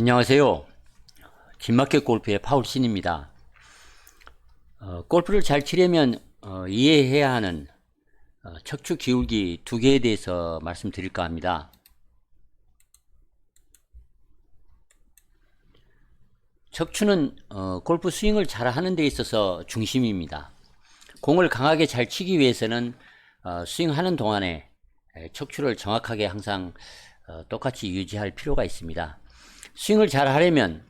안녕하세요. 진마켓 골프의 파울 신입니다. 어, 골프를 잘 치려면 어, 이해해야 하는 어, 척추 기울기 두 개에 대해서 말씀드릴까 합니다. 척추는 어, 골프 스윙을 잘 하는 데 있어서 중심입니다. 공을 강하게 잘 치기 위해서는 어, 스윙하는 동안에 에, 척추를 정확하게 항상 어, 똑같이 유지할 필요가 있습니다. 스윙을 잘 하려면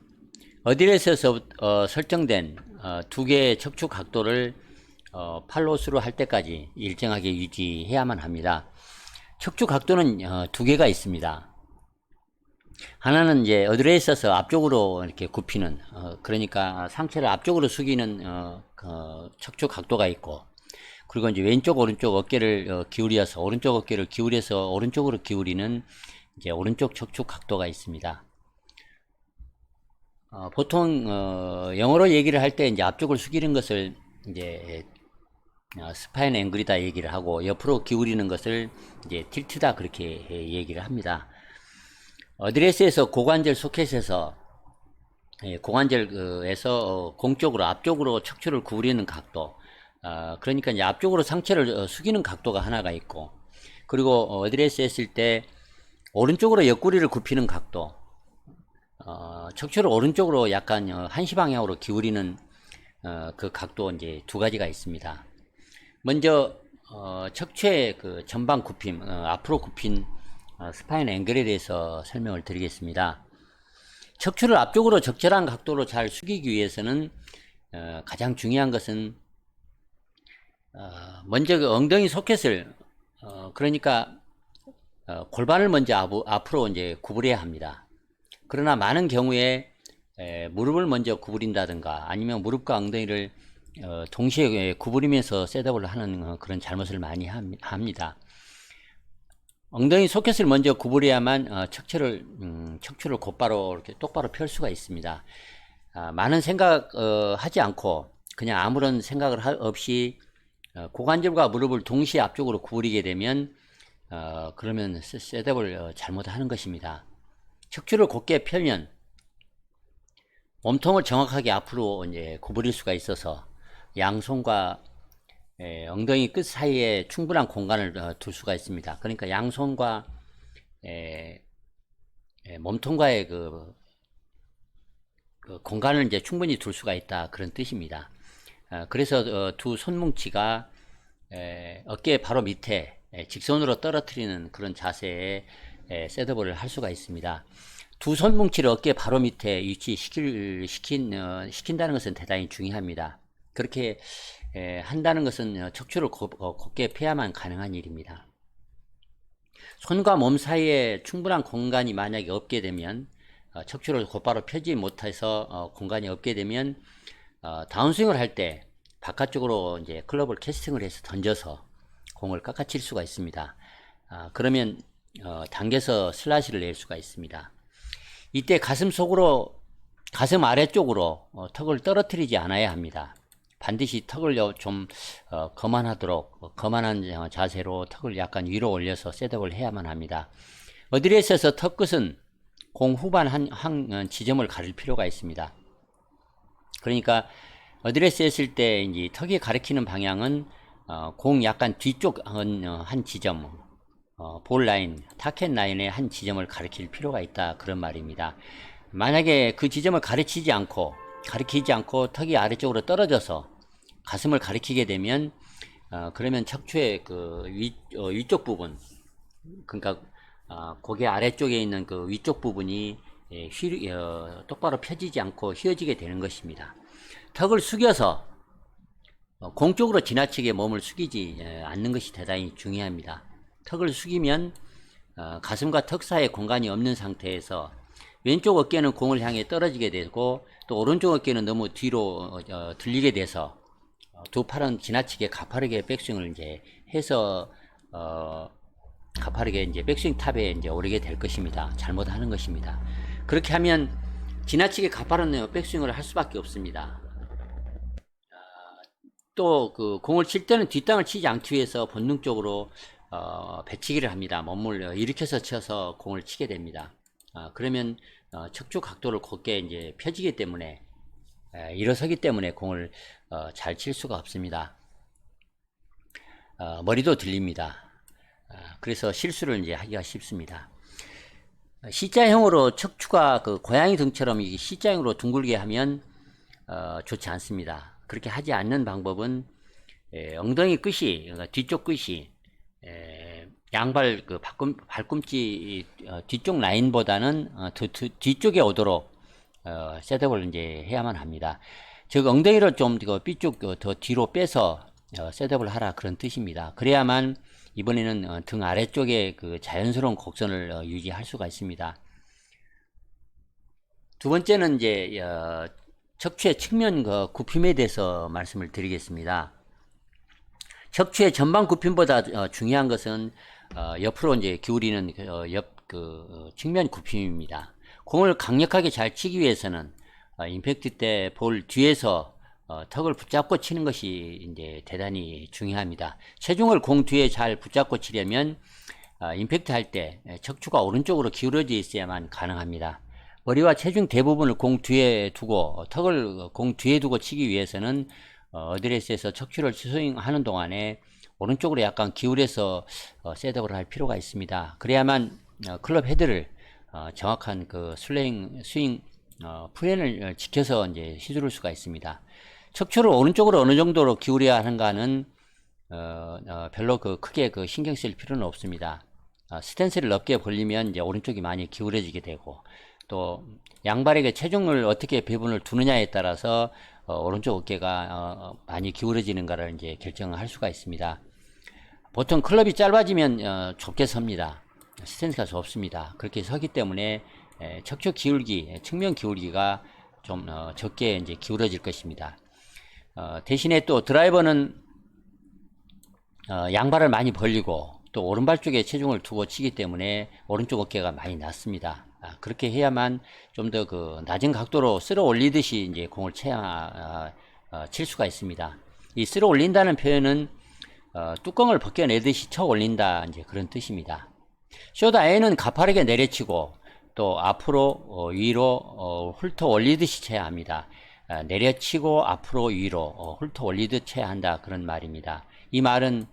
어디에서 어, 설정된 어, 두 개의 척추 각도를 어, 팔로스로 할 때까지 일정하게 유지해야만 합니다. 척추 각도는 어, 두 개가 있습니다. 하나는 이제 어드레스에서 앞쪽으로 이렇게 굽히는 어, 그러니까 상체를 앞쪽으로 숙이는 어, 어, 척추 각도가 있고 그리고 이제 왼쪽 오른쪽 어깨를 어, 기울여서 오른쪽 어깨를 기울여서 오른쪽으로 기울이는 이제 오른쪽 척추 각도가 있습니다. 어, 보통 어, 영어로 얘기를 할 때 이제 앞쪽을 숙이는 것을 이제 어, 스파인 앵글이다 얘기를 하고 옆으로 기울이는 것을 이제 틸트다 그렇게 얘기를 합니다. 어드레스에서 고관절 소켓에서 예, 고관절에서 어, 공쪽으로 앞쪽으로 척추를 구부리는 각도 어, 그러니까 이제 앞쪽으로 상체를 어, 숙이는 각도가 하나가 있고 그리고 어드레스 했을 때 오른쪽으로 옆구리를 굽히는 각도 어, 척추를 오른쪽으로 약간 어, 한시 방향으로 기울이는 어, 그 각도 이제 두 가지가 있습니다. 먼저 어, 척추의 그 전방 굽힘, 어, 앞으로 굽힌 어, 스파인 앵글에 대해서 설명을 드리겠습니다. 척추를 앞쪽으로 적절한 각도로 잘 숙이기 위해서는 어, 가장 중요한 것은 어, 먼저 그 엉덩이 소켓을 어, 그러니까 어, 골반을 먼저 앞, 앞으로 이제 구부려야 합니다. 그러나 많은 경우에 에, 무릎을 먼저 구부린다든가 아니면 무릎과 엉덩이를 어, 동시에 구부리면서 셋업을 하는 어, 그런 잘못을 많이 함- 합니다. 엉덩이 소켓을 먼저 구부려야만 어, 척추를 음, 척추를 곧바로 이렇게 똑바로 펼 수가 있습니다. 아, 많은 생각 어, 하지 않고 그냥 아무런 생각을 하- 없이 어, 고관절과 무릎을 동시에 앞쪽으로 구부리게 되면 어, 그러면 셋- 셋업을 어, 잘못하는 것입니다. 척추를 곧게 펴면 몸통을 정확하게 앞으로 이제 구부릴 수가 있어서 양손과 에, 엉덩이 끝 사이에 충분한 공간을 어, 둘 수가 있습니다. 그러니까 양손과 에, 에, 몸통과의 그, 그 공간을 이제 충분히 둘 수가 있다 그런 뜻입니다. 어, 그래서 어, 두 손뭉치가 에, 어깨 바로 밑에 에, 직선으로 떨어뜨리는 그런 자세에 에, 셋업을 할 수가 있습니다. 두 손뭉치를 어깨 바로 밑에 위치시킬 시킨 어, 시킨다는 것은 대단히 중요합니다. 그렇게 에, 한다는 것은 어, 척추를 곱, 어, 곧게 펴야만 가능한 일입니다. 손과 몸 사이에 충분한 공간이 만약에 없게 되면 어, 척추를 곧바로 펴지 못해서 어, 공간이 없게 되면 어, 다운스윙을 할 때 바깥쪽으로 이제 클럽을 캐스팅을 해서 던져서 공을 깎아칠 수가 있습니다. 아, 그러면 어, 당겨서 슬라시를 낼 수가 있습니다. 이때 가슴 속으로 가슴 아래쪽으로 어, 턱을 떨어뜨리지 않아야 합니다. 반드시 턱을 요- 좀 어, 거만하도록 어, 거만한 어, 자세로 턱을 약간 위로 올려서 셋업을 해야만 합니다. 어드레스에서 턱 끝은 공 후반 한, 한 어, 지점을 가릴 필요가 있습니다. 그러니까 어드레스 했을 때 이제 턱이 가리키는 방향은 어, 공 약간 뒤쪽 한, 어, 한 지점 어, 볼 라인, 타켓 라인의 한 지점을 가리킬 필요가 있다 그런 말입니다. 만약에 그 지점을 가르치지 않고 가리키지 않고 턱이 아래쪽으로 떨어져서 가슴을 가리키게 되면 어, 그러면 척추의 그 위, 어, 위쪽 부분 그러니까 어, 고개 아래쪽에 있는 그 위쪽 부분이 예, 휘, 어, 똑바로 펴지지 않고 휘어지게 되는 것입니다. 턱을 숙여서 어, 공 쪽으로 지나치게 몸을 숙이지 예, 않는 것이 대단히 중요합니다. 턱을 숙이면 어, 가슴과 턱 사이에 공간이 없는 상태에서 왼쪽 어깨는 공을 향해 떨어지게 되고 또 오른쪽 어깨는 너무 뒤로 어, 어, 들리게 돼서 어, 두 팔은 지나치게 가파르게 백스윙을 이제 해서 어, 가파르게 이제 백스윙 탑에 이제 오르게 될 것입니다. 잘못하는 것입니다. 그렇게 하면 지나치게 가파른 백스윙을 할 수밖에 없습니다. 또 그 공을 칠 때는 뒷땅을 치지 않기 위해서 본능적으로 어, 배치기를 합니다. 몸을 일으켜서 쳐서 공을 치게 됩니다. 아, 그러면 어, 척추 각도를 곧게 이제 펴지기 때문에 에, 일어서기 때문에 공을 어, 잘 칠 수가 없습니다. 어, 머리도 들립니다. 어, 그래서 실수를 이제 하기가 쉽습니다. C자형으로 척추가 그 고양이 등처럼 이 C자형으로 둥글게 하면 어, 좋지 않습니다. 그렇게 하지 않는 방법은 에, 엉덩이 끝이 그러니까 뒤쪽 끝이 에, 양발 그 발꿈, 발꿈치 어, 뒤쪽 라인보다는 어, 더, 더 뒤쪽에 오도록 어, 셋업을 이제 해야만 합니다. 즉 엉덩이를 좀그 삐쭉 어, 더 뒤로 빼서 어, 셋업을 하라 그런 뜻입니다. 그래야만 이번에는 어, 등 아래쪽에 그 자연스러운 곡선을 어, 유지할 수가 있습니다. 두 번째는 이제 어, 척추의 측면 그 굽힘에 대해서 말씀을 드리겠습니다. 척추의 전방 굽힘보다 어, 중요한 것은 어, 옆으로 이제 기울이는 그, 어, 옆 그, 어, 측면 굽힘입니다. 공을 강력하게 잘 치기 위해서는 어, 임팩트 때 볼 뒤에서 어, 턱을 붙잡고 치는 것이 이제 대단히 중요합니다. 체중을 공 뒤에 잘 붙잡고 치려면 어, 임팩트 할 때 척추가 오른쪽으로 기울어져 있어야만 가능합니다. 머리와 체중 대부분을 공 뒤에 두고 어, 턱을 공 뒤에 두고 치기 위해서는 어, 어드레스에서 척추를 스윙하는 동안에 오른쪽으로 약간 기울여서 어, 셋업을 할 필요가 있습니다. 그래야만 어, 클럽 헤드를 어, 정확한 그 슬레잉 스윙 어, 프렌을 지켜서 이제 휘두를 수가 있습니다. 척추를 오른쪽으로 어느 정도로 기울여야 하는가는 어, 어, 별로 그 크게 그 신경 쓸 필요는 없습니다. 어, 스탠스를 넓게 벌리면 이제 오른쪽이 많이 기울어지게 되고 또 양발에게 체중을 어떻게 배분을 두느냐에 따라서 어, 오른쪽 어깨가 어, 많이 기울어지는가를 이제 결정할 수가 있습니다. 보통 클럽이 짧아지면 어, 좁게 섭니다. 스탠스가 좁습니다. 그렇게 서기 때문에 에, 척추 기울기, 측면 기울기가 좀 어, 적게 이제 기울어질 것입니다. 어, 대신에 또 드라이버는 어, 양발을 많이 벌리고 또 오른발 쪽에 체중을 두고 치기 때문에 오른쪽 어깨가 많이 낮습니다. 아, 그렇게 해야만 좀 더 그 낮은 각도로 쓸어 올리듯이 이제 공을 쳐야 아, 어, 칠 수가 있습니다. 이 쓸어 올린다는 표현은 어, 뚜껑을 벗겨내듯이 쳐 올린다 이제 그런 뜻입니다. 쇼다 A는 가파르게 내려치고 또 앞으로 어, 위로 어, 훑어 올리듯이 쳐야 합니다. 아, 내려치고 앞으로 위로 어, 훑어 올리듯 쳐야 한다 그런 말입니다. 이 말은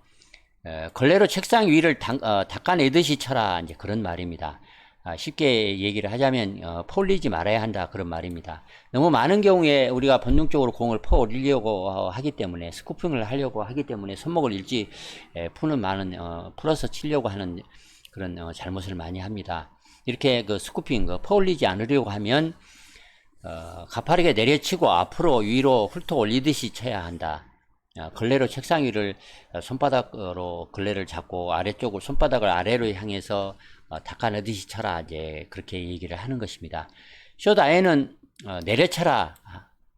에, 걸레로 책상 위를 닦, 어, 닦아내듯이 쳐라 이제 그런 말입니다. 아, 쉽게 얘기를 하자면 어, 폴리지 말아야 한다 그런 말입니다. 너무 많은 경우에 우리가 본능적으로 공을 퍼 올리려고 어, 하기 때문에 스쿠핑을 하려고 하기 때문에 손목을 일찍 에, 푸는 많은 어, 풀어서 치려고 하는 그런 어, 잘못을 많이 합니다. 이렇게 그 스쿠핑 그퍼 올리지 않으려고 하면 어, 가파르게 내려치고 앞으로 위로 훑어 올리듯이 쳐야 한다. 어, 걸레로 책상 위를 어, 손바닥으로 걸레를 잡고 아래쪽을 손바닥을 아래로 향해서 어, 닦아내듯이 쳐라 이제 그렇게 얘기를 하는 것입니다. 쇼다에는 어, 내려쳐라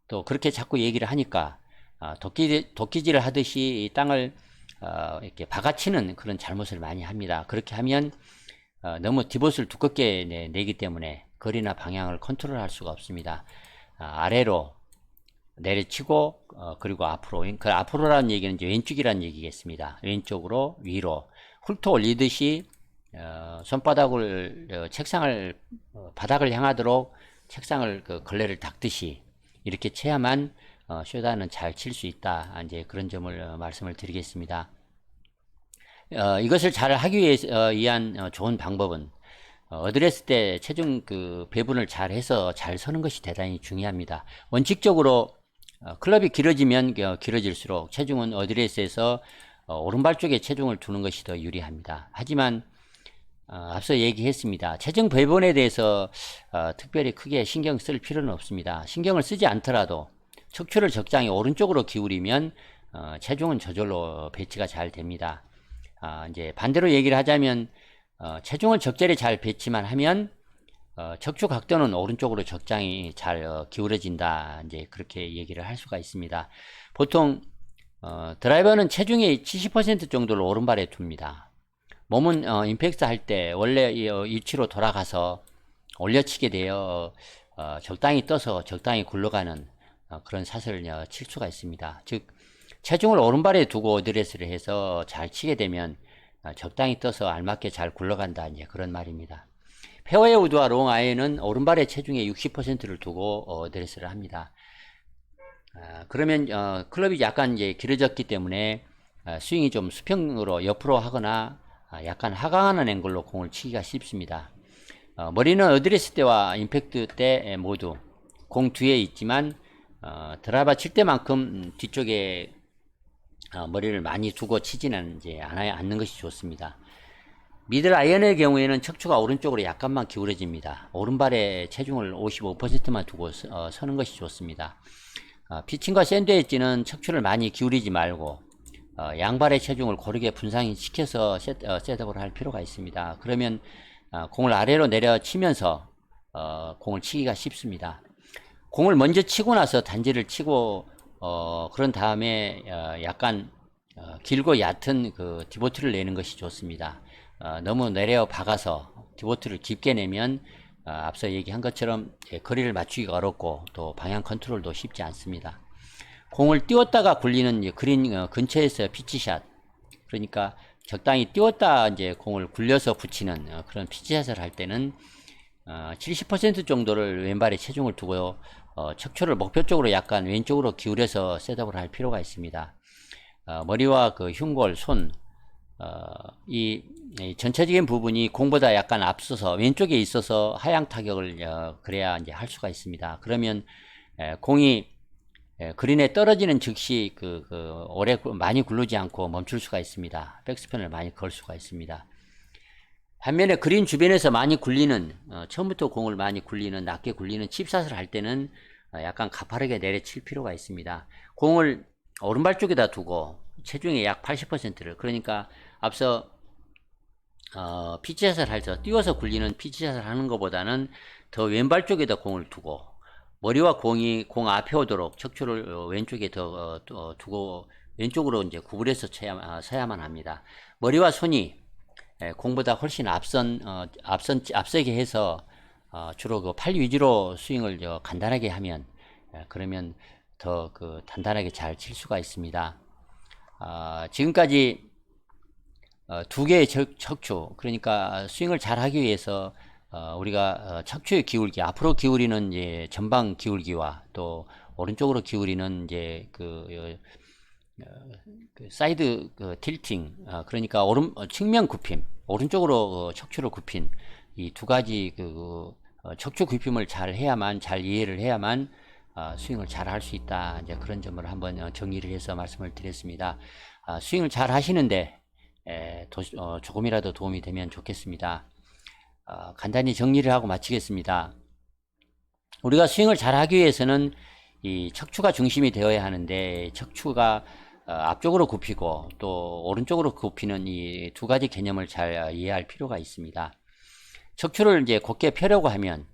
또 그렇게 자꾸 얘기를 하니까 어, 도끼 도끼질을 하듯이 이 땅을 어, 이렇게 박아치는 그런 잘못을 많이 합니다. 그렇게 하면 어, 너무 디봇을 두껍게 내, 내기 때문에 거리나 방향을 컨트롤할 수가 없습니다. 아, 아래로 내려치고 어, 그리고 앞으로 그 앞으로라는 얘기는 이제 왼쪽이라는 얘기겠습니다. 왼쪽으로 위로 훑어 올리듯이 어, 손바닥을 어, 책상을 어, 바닥을 향하도록 책상을 그 걸레를 닦듯이 이렇게 쳐야만 어, 쇼다는 잘 칠 수 있다. 아, 이제 그런 점을 어, 말씀을 드리겠습니다. 어, 이것을 잘 하기 위해 어, 위한 어, 좋은 방법은 어, 어드레스 때 체중 그 배분을 잘 해서 잘 서는 것이 대단히 중요합니다. 원칙적으로 어, 클럽이 길어지면 어, 길어질수록 체중은 어드레스에서 어, 오른발 쪽에 체중을 두는 것이 더 유리합니다. 하지만 어, 앞서 얘기했습니다. 체중 배분에 대해서 어, 특별히 크게 신경 쓸 필요는 없습니다. 신경을 쓰지 않더라도 척추를 적당히 오른쪽으로 기울이면 어, 체중은 저절로 배치가 잘 됩니다. 아, 이제 반대로 얘기를 하자면 어, 체중을 적절히 잘 배치만 하면 어, 척추 각도는 오른쪽으로 적당히 잘 어, 기울어진다. 이제 그렇게 얘기를 할 수가 있습니다. 보통 어, 드라이버는 체중의 70% 정도를 오른발에 둡니다. 몸은 어, 임팩트 할때 원래 이, 어, 위치로 돌아가서 올려치게 되어 어, 적당히 떠서 적당히 굴러가는 어, 그런 샷을 어, 칠 수가 있습니다. 즉 체중을 오른발에 두고 어드레스를 해서 잘 치게 되면 어, 적당히 떠서 알맞게 잘 굴러간다 이제 그런 말입니다. 페어웨이 우드와 롱 아이언은 오른발의 체중의 60%를 두고 어, 드레스를 합니다. 아, 그러면 어, 클럽이 약간 이제 길어졌기 때문에 아, 스윙이 좀 수평으로 옆으로 하거나 아, 약간 하강하는 앵글로 공을 치기가 쉽습니다. 어, 머리는 어드레스 때와 임팩트 때 모두 공 뒤에 있지만 어, 드라이버 칠 때만큼 음, 뒤쪽에 어, 머리를 많이 두고 치지는 이제 않아야 않는 것이 좋습니다. 미들 아이언의 경우에는 척추가 오른쪽으로 약간만 기울어집니다. 오른발에 체중을 55%만 두고 서, 어, 서는 것이 좋습니다. 어, 피칭과 샌드웨지는 척추를 많이 기울이지 말고 어, 양발의 체중을 고르게 분산시켜서 셋, 어, 셋업을 할 필요가 있습니다. 그러면 어, 공을 아래로 내려 치면서 어, 공을 치기가 쉽습니다. 공을 먼저 치고 나서 단지를 치고 어, 그런 다음에 어, 약간 어, 길고 얕은 그 디보트를 내는 것이 좋습니다. 어, 너무 내려 박아서 디보트를 깊게 내면 어, 앞서 얘기한 것처럼 예, 거리를 맞추기가 어렵고 또 방향 컨트롤도 쉽지 않습니다. 공을 띄웠다가 굴리는 그린 어, 근처에서 피치샷 그러니까 적당히 띄웠다 이제 공을 굴려서 붙이는 어, 그런 피치샷을 할 때는 어, 70% 정도를 왼발에 체중을 두고요. 어, 척추를 목표 쪽으로 약간 왼쪽으로 기울여서 셋업을 할 필요가 있습니다. 어, 머리와 그 흉골, 손, 어, 이, 이 전체적인 부분이 공보다 약간 앞서서 왼쪽에 있어서 하향 타격을 어, 그래야 이제 할 수가 있습니다. 그러면 에, 공이 에, 그린에 떨어지는 즉시 그, 그 오래 구- 많이 굴르지 않고 멈출 수가 있습니다. 백스핀을 많이 걸 수가 있습니다. 반면에 그린 주변에서 많이 굴리는 어, 처음부터 공을 많이 굴리는 낮게 굴리는 칩샷을 할 때는 어, 약간 가파르게 내려칠 필요가 있습니다. 공을 오른발 쪽에다 두고 체중의 약 80%를 그러니까 앞서 어, 피치샷을 할때 띄워서 굴리는 피치샷을 하는 것보다는 더 왼발 쪽에다 공을 두고 머리와 공이 공 앞에 오도록 척추를 어, 왼쪽에 더 어, 또, 어, 두고 왼쪽으로 이제 구부려서 아, 서야만 합니다. 머리와 손이 예, 공보다 훨씬 앞선 어, 앞선 앞서게 해서 어, 주로 그 팔 위주로 스윙을 저 간단하게 하면 예, 그러면 더 그 단단하게 잘 칠 수가 있습니다. 아, 지금까지 어, 두 개의 척, 척추 그러니까 스윙을 잘 하기 위해서 어, 우리가 어, 척추의 기울기 앞으로 기울이는 이제 전방 기울기와 또 오른쪽으로 기울이는 이제 그 어, 그 사이드 그 틸팅 어, 그러니까 오른 어, 측면 굽힘 오른쪽으로 어, 척추를 굽힌 이 두 가지 그 어, 척추 굽힘을 잘 해야만 잘 이해를 해야만 어, 스윙을 잘 할 수 있다 이제 그런 점을 한번 어, 정리를 해서 말씀을 드렸습니다. 아, 스윙을 잘 하시는데 에, 도, 어, 조금이라도 도움이 되면 좋겠습니다. 어, 간단히 정리를 하고 마치겠습니다. 우리가 스윙을 잘 하기 위해서는 이 척추가 중심이 되어야 하는데 척추가 어, 앞쪽으로 굽히고 또 오른쪽으로 굽히는 이 두 가지 개념을 잘 어, 이해할 필요가 있습니다. 척추를 이제 곧게 펴려고 하면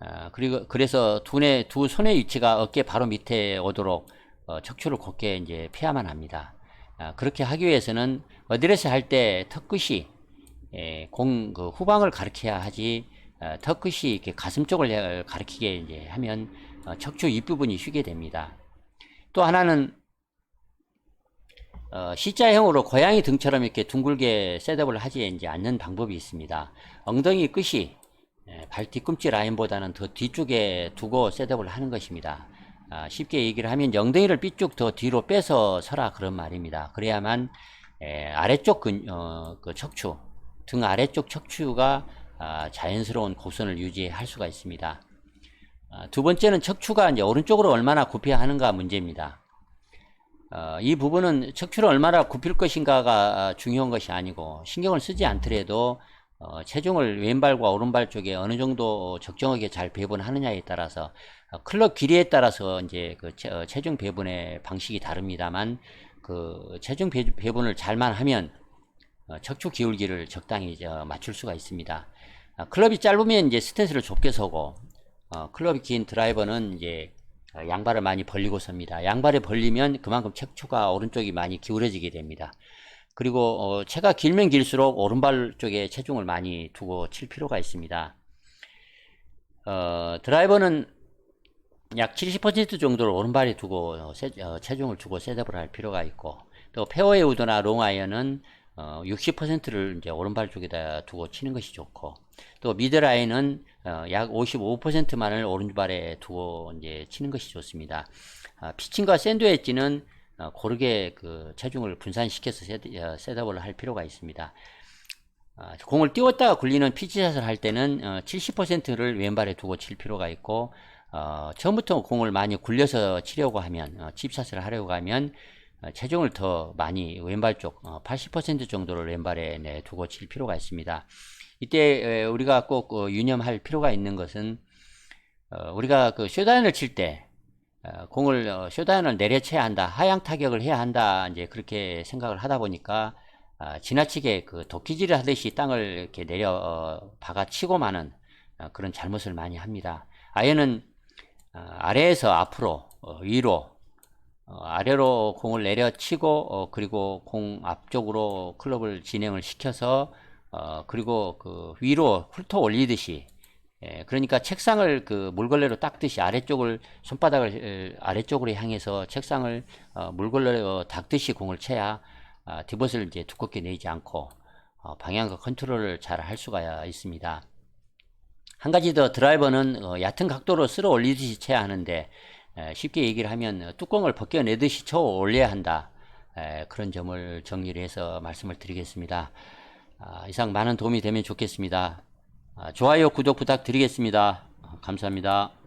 어, 그리고 그래서 두뇌 두 손의 위치가 어깨 바로 밑에 오도록 어, 척추를 곧게 이제 펴야만 합니다. 아, 그렇게 하기 위해서는 어드레스 할 때 턱끝이 예, 공, 그 후방을 가리켜야 하지, 어, 턱끝이 이렇게 가슴 쪽을 해- 가리키게 이제 하면 어, 척추 윗부분이 휘게 됩니다. 또 하나는 어, C자형으로 고양이 등처럼 이렇게 둥글게 셋업을 하지 이제 않는 방법이 있습니다. 엉덩이 끝이 예, 발 뒤꿈치 라인보다는 더 뒤쪽에 두고 셋업을 하는 것입니다. 아, 쉽게 얘기를 하면 엉덩이를 삐쭉 더 뒤로 빼서 서라 그런 말입니다. 그래야만 에, 아래쪽 근, 어, 그 척추, 등 아래쪽 척추가 아, 자연스러운 곡선을 유지할 수가 있습니다. 아, 두 번째는 척추가 이제 오른쪽으로 얼마나 굽혀야 하는가 문제입니다. 어, 이 부분은 척추를 얼마나 굽힐 것인가가 아, 중요한 것이 아니고 신경을 쓰지 않더라도 어, 체중을 왼발과 오른발 쪽에 어느 정도 적정하게 잘 배분하느냐에 따라서 어, 클럽 길이에 따라서 이제 그 체, 어, 체중 배분의 방식이 다릅니다만 그 체중 배, 배분을 잘만 하면 어, 척추 기울기를 적당히 어, 맞출 수가 있습니다. 아, 클럽이 짧으면 이제 스탠스를 좁게 서고 어, 클럽이 긴 드라이버는 이제 어, 양발을 많이 벌리고 섭니다. 양발을 벌리면 그만큼 척추가 오른쪽이 많이 기울어지게 됩니다. 그리고 어, 채가 길면 길수록 오른발 쪽에 체중을 많이 두고 칠 필요가 있습니다. 어, 드라이버는 약 70% 정도를 오른발에 두고 어, 세- 어, 체중을 두고 셋업을 할 필요가 있고 또 페어웨이 우드나 롱아이언은 어, 60%를 이제 오른발 쪽에다 두고 치는 것이 좋고 또 미드라인은 어, 약 55%만을 오른발에 두고 이제 치는 것이 좋습니다. 아, 피칭과 샌드 웨지는 어, 고르게 그 체중을 분산시켜서 셋, 어, 셋업을 할 필요가 있습니다. 아, 공을 띄웠다가 굴리는 피치샷을 할 때는 어, 70%를 왼발에 두고 칠 필요가 있고 어, 처음부터 공을 많이 굴려서 치려고 하면 어, 칩샷을 하려고 하면 어, 체중을 더 많이 왼발 쪽 어, 80% 정도를 왼발에 내 두고 칠 필요가 있습니다. 이때 에, 우리가 꼭 어, 유념할 필요가 있는 것은 어, 우리가 그 쇼다인을 칠때 어, 공을 어, 쇼다인을 내려쳐야 한다, 하향 타격을 해야 한다, 이제 그렇게 생각을 하다 보니까 아, 지나치게 그 도끼질을 하듯이 땅을 이렇게 내려 어, 박아치고 마는 어, 그런 잘못을 많이 합니다. 어, 아래에서 앞으로 어, 위로 어, 아래로 공을 내려치고 어, 그리고 공 앞쪽으로 클럽을 진행을 시켜서 어, 그리고 그 위로 훑어 올리듯이 예, 그러니까 책상을 그 물걸레로 닦듯이 아래쪽을 손바닥을 에, 아래쪽으로 향해서 책상을 어, 물걸레로 닦듯이 공을 쳐야 아, 디봇을 이제 두껍게 내지 않고 어, 방향과 컨트롤을 잘 할 수가 있습니다. 한 가지 더 드라이버는 어, 얕은 각도로 쓸어 올리듯이 쳐야 하는데 에, 쉽게 얘기를 하면 어, 뚜껑을 벗겨내듯이 쳐 올려야 한다. 에, 그런 점을 정리를 해서 말씀을 드리겠습니다. 아, 이상 많은 도움이 되면 좋겠습니다. 아, 좋아요, 구독 부탁드리겠습니다. 아, 감사합니다.